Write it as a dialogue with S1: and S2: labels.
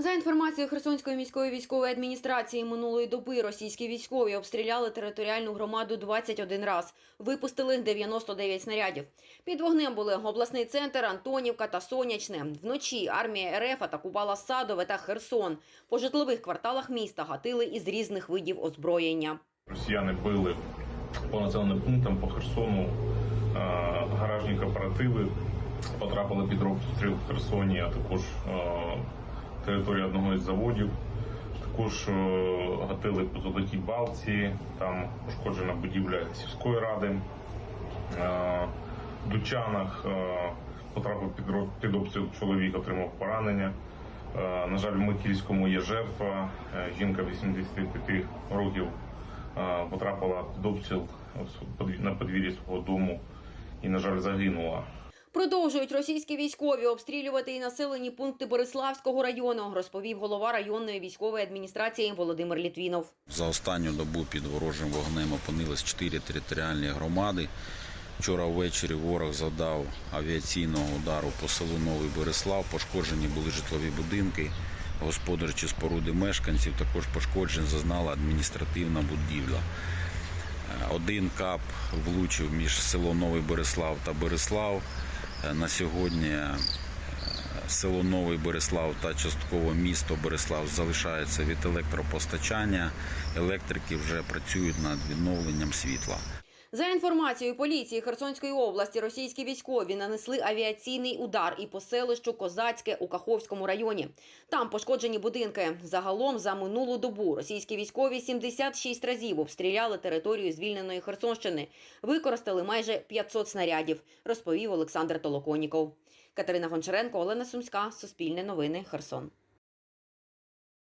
S1: За інформацією Херсонської міської військової адміністрації минулої доби російські військові обстріляли територіальну громаду 21 раз, випустили 99 снарядів. Під вогнем були обласний центр, Антонівка та Сонячне. Вночі армія РФ атакувала Садове та Херсон. По житлових кварталах міста гатили із різних видів озброєння.
S2: Росіяни били по населеним пунктам по Херсону. Гаражні кооперативи потрапили під обстріл в Херсоні, а також територія одного із заводів. Також е, гатили по Золотій Балці, там пошкоджена будівля сільської ради. Е, В Дучанах е, потрапив під, обстріл чоловік, отримав поранення. На жаль, в Микільському є жертва. Жінка 85 років потрапила під обстріл на подвір'ї свого дому і, на жаль, загинула.
S1: Продовжують російські військові обстрілювати і населені пункти Бориславського району, розповів голова районної військової адміністрації Володимир Літвінов.
S3: За останню добу під ворожим вогнем опинились чотири територіальні громади. Вчора ввечері ворог завдав авіаційного удару по селу Новий Береслав. Пошкоджені були житлові будинки, господарчі споруди мешканців. Також пошкоджень зазнала адміністративна будівля. Е, Один кап влучив між село Новий Береслав та Береслав. На сьогодні е, село Новий Береслав та частково місто Береслав залишається від електропостачання. Електрики вже працюють над відновленням світла.
S1: За інформацією поліції Херсонської області, російські військові нанесли авіаційний удар і по селищу Козацьке у Каховському районі. Там пошкоджені будинки. Загалом за минулу добу російські військові 76 разів обстріляли територію звільненої Херсонщини. Використали майже 500 снарядів, розповів Олександр Толоконіков. Катерина Гончаренко, Олена Сумська, Суспільне новини, Херсон.